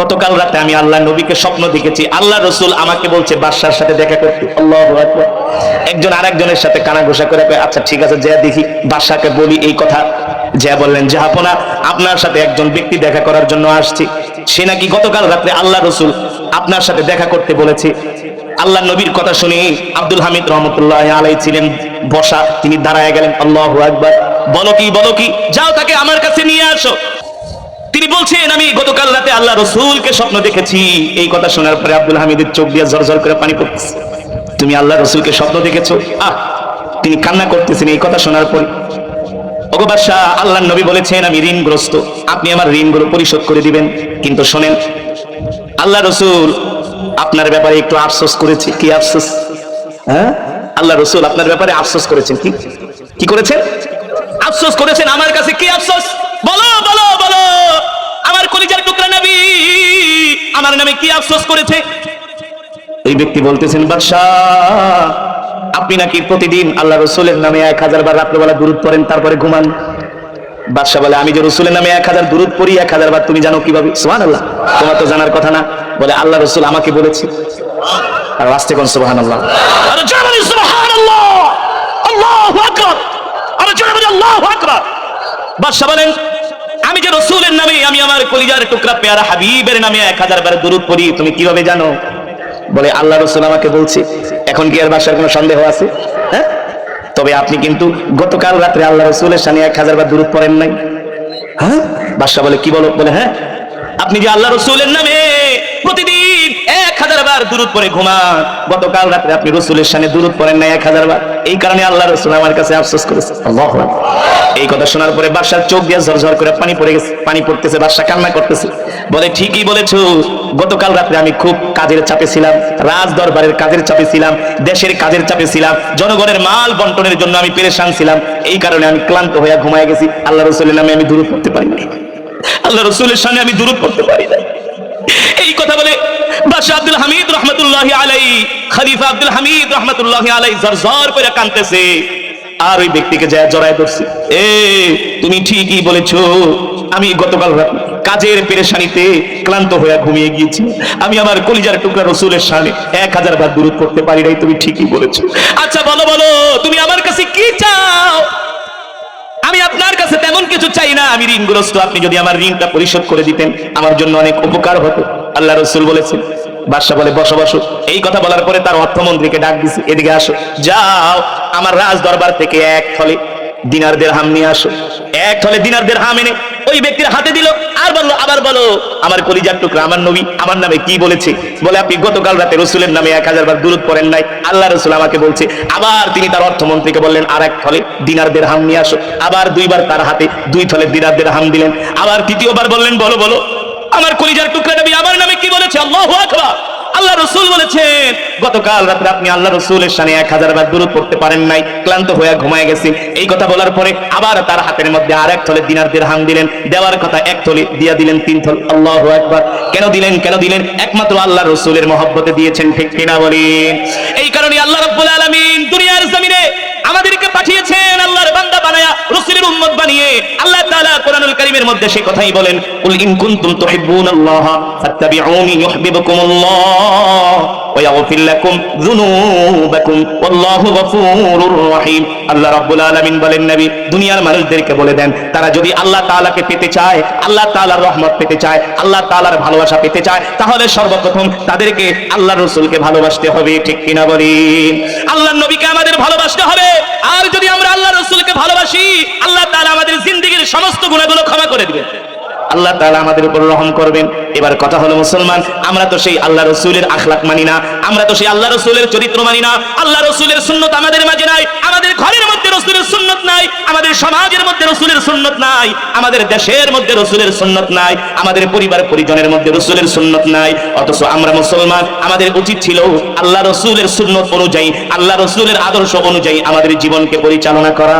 গতকাল রাতে আমি আল্লাহ নবীকে স্বপ্ন দেখেছি। আল্লাহ রসুল আমাকে বলছে, বাদশার সাথে দেখা করতে। আল্লাহ একজন আরেকজনের সাথে কানা ঘোষা করে আচ্ছা ঠিক আছে, যা দেখি, বাদশাকে বলি এই কথা। যা বললেন জাহাপনা আপনার সাথে একজন ব্যক্তি দেখা করার জন্য আসছি। সে নাকি গতকাল রাত্রে আল্লাহ রসুল আপনার সাথে দেখা করতে বলেছে। আল্লাহ নবীর কথা শুনে আব্দুল হামিদ রহমতুল্লাহ আলাই ছিলেন বসা। তিনি দাঁড়ায় গেলেন, আল্লাহ একবার বলো কি বলো কি, যাও তাকে আমার কাছে নিয়ে আসো। তিনি বলছেন, আমি গতকাল রাতে আল্লাহ রসুলকে স্বপ্ন দেখেছি। এই কথা শোনার পরে আব্দুল হামিদের চোখ দিয়ে ঝরঝর করে পানি পড়তেছে। তুমি আল্লাহ রসুলকে স্বপ্ন দেখেছ? আহ, তিনি কান্না করতেছেন এই কথা শোনার পরে। বাদশাহ, আল্লাহ নবী বলেছেন, আমি ঋণগ্রস্ত। আপনি আমার ঋণগুলো পরিশোধ করে দিবেন। কিন্তু শোনেন, আল্লাহ রসুল আপনার ব্যাপারে একটু আফসোস করেছে। কি আফসোস? হ্যাঁ? আল্লাহ রসুল আপনার ব্যাপারে আফসোস করেছেন কি? কি করেছেন? আফসোস করেছেন আমার কাছে কি আফসোস? বলো বলো বলো। আমার নামে কি আফসোস করেছে? এই ব্যক্তি বলতেছেন বাদশাহ আপনি নাকি প্রতিদিন আল্লাহ রসুলের নামে এক হাজার বার রাত্রেবেলা দূরত পড়েন তারপরে ঘুমান? বাদশাহ বলে আমি যে রসুলের নামে এক হাজার দূরত পড়ি এক হাজার বার তুমি জানো কীভাবে? সোহান আল্লাহ তোমার তো জানার কথা না। বলে আল্লাহ রসুল আমাকে বলেছে। আর আসতে কোন সোহান আল্লাহ বাদশাহ বলেন আমি যে রসুলের নামে আমি আমার কলিজার টুকরা পেয়ারা হাবিবের নামে এক হাজার বার দূর করি তুমি কীভাবে জানো? বলে আল্লাহ রসুল আমাকে বলছে এখন কি আর বাসার কোনো সন্দেহ আছে? হ্যাঁ? তবে আপনি কিন্তু গতকাল রাত্রে আল্লাহ রসুলের সামনে এক হাজার বার দূরত পড়েন নাই। হ্যাঁ? বাদশাহ বলে কি বলো? বলে হ্যাঁ? আপনি যে আল্লাহ রসুলের নামে প্রতিদিন এক হাজার বার দূরত পরে ঘুমান গতকাল রাত্রে আপনি রসুলের সামনে দূরত পড়েন নাই এক হাজার বার। এই কারণে আল্লাহ রসুল আমার কাছে আফসোস করেছে। এই কথা শোনার পরে বাদশার চোখ দিয়ে ঝরঝর করে পানি পড়ে গেছে, পানি পড়তেছে বাদশা কান্না করতেছে। বলে, ঠিকই বলেছ। গতকাল রাত্রে আমি খুব কাজের চাপে ছিলাম, রাজ দরবারের কাজের চাপে ছিলাম, দেশের কাজের চাপে ছিলাম, জনগণের মাল বন্টনের জন্য আমি পেরেশান ছিলাম। এই কারণে আমি ক্লান্ত হয়ে ঘুমায় গেছি। আল্লাহ রসুলের নামে আমি দূরত পড়তে পারি নাই। আল্লাহ রসুলের সামনে আমি দূরত পড়তে পারি না এই কথা বলে বাদশাহ আব্দুল হামিদ রহমতুল্লাহ আলাই আব্দুল হামিদ রহমতুল্লাহ আলাই জরজর করে কানতেছে আর ওই ব্যক্তিকে যায় জড়ায় ধরছি। এ, তুমি ঠিকই বলেছ, আমি গতকাল কাজের পেরেশানিতে ক্লান্ত হয়ে ঘুমিয়ে গিয়েছি। আমি আমার কলিজার টুকরা রসুলের সামনে এক হাজার বার দূরত করতে পারি নাই, তুমি ঠিকই বলেছ। আচ্ছা বলো বলো, তুমি আমার কাছে কি চাও? আমি আপনার কাছে তেমন কিছু চাই না। আমি ঋণগ্রস্ত, আপনি যদি আমার ঋণটা পরিশোধ করে দিতেন, আমার জন্য অনেক উপকার হতো। আল্লাহ রসুল বলেছেন, বাদশাহ বলে, বসো বসো। এই কথা বলার পরে তার অর্থমন্ত্রীকে ডাক দিছি, এদিকে আসো। যাও, আমার রাজ দরবার থেকে এক থলে দিনার দের হাম নিয়ে আসো। এক থলে দিনার দের হাম এনে ওই ব্যক্তির হাতে দিল, আর বলল, আবার বলো, আমার কলিজার টুকরা, আমার নবী আমার নামে কি বলেছে? বলে, আপনি গতকাল রাতে রসুলের নামে এক হাজার বার দূরত পড়েন নাই। আল্লাহ রসুল আমাকে বলছে, আবার তিনি তার অর্থমন্ত্রীকে বললেন, আর এক থলে দিনারদের হাম নিয়ে আসো। আবার দুইবার তার হাতে দুই থলে দিনারদের হাম দিলেন। আবার তৃতীয়বার বললেন, বলো বলো। আমার কলিজার টুকরা নবী আমার নামে কি বলেছে? আল্লাহ আকবার। আল্লাহ রসুল বলেছেন, গতকাল রাত্রে আপনি আল্লাহ রসুলের সামনে এক হাজার বার দূরত পড়তে পারেন নাই, ক্লান্ত হয়ে ঘুমায় গেছেন এই কথা বলার পরে আবার তার হাতের মধ্যে আর এক থলে দিনার হাম দিলেন, দেওয়ার কথা এক থলে দিয়া দিলেন, তিন থল। আল্লাহ একবার কেন দিলেন কেন দিলেন? একমাত্র আল্লাহ রসুলের মহব্বতে দিয়েছেন, ঠিক কিনা বলেন? এই কারণে আল্লাহ রব্বুল আলমিন দুনিয়ার জমিনে আমাদেরকে পাঠিয়েছেন কোরআনুল মধ্যে সে কথাই বলেন কুল ইন কুনতুম তুহিব্বুনাল্লাহ ফাত্তাবিউনি ইউহিব্বুকুমুল্লাহ। গফুরুর রহিম আল্লাহ রাব্বুল আলামিন বলেন, নবী, দুনিয়ার মানুষদেরকে বলে দেন, তারা যদি আল্লাহ তাআলাকে পেতে চায়, আল্লাহ তাআলার রহমত পেতে চায়, আল্লাহ তাআলার ভালোবাসা পেতে চায়, তাহলে সর্বপ্রথম তাদেরকে আল্লাহ রসুলকে ভালোবাসতে হবে, ঠিক কিনা বলেন আল্লাহ নবীকে আমাদের ভালোবাসতে হবে। আর যদি আমরা আল্লাহ রসুলকে ভালোবাসি, আল্লাহ তাআলা আমাদের জিন্দগির সমস্ত গুণাগুলো ক্ষমা করে দিবেন। আল্লাহ তাআলা আমাদের উপর রহম করবেন। এবার কথা হলো মুসলমান, আমরা তো সেই আল্লাহ রসুলের আখলাক মানি না, আমরা তো সেই আল্লাহ রসুলের চরিত্র মানি না। আল্লাহ রসুলের সুন্নত আমাদের মাঝে নাই, আমাদের ঘরের মধ্যে রসুলের সুন্নত নাই, আমাদের সমাজের মধ্যে রসুলের সুন্নত নাই, আমাদের দেশের মধ্যে রসুলের সুন্নত নাই, আমাদের পরিবার পরিজনের মধ্যে রসুলের সুন্নত নাই। অথচ আমরা মুসলমান, আমাদের উচিত ছিল আল্লাহ রসুলের সুন্নত অনুযায়ী, আল্লাহ রসুলের আদর্শ অনুযায়ী আমাদের জীবনকে পরিচালনা করা।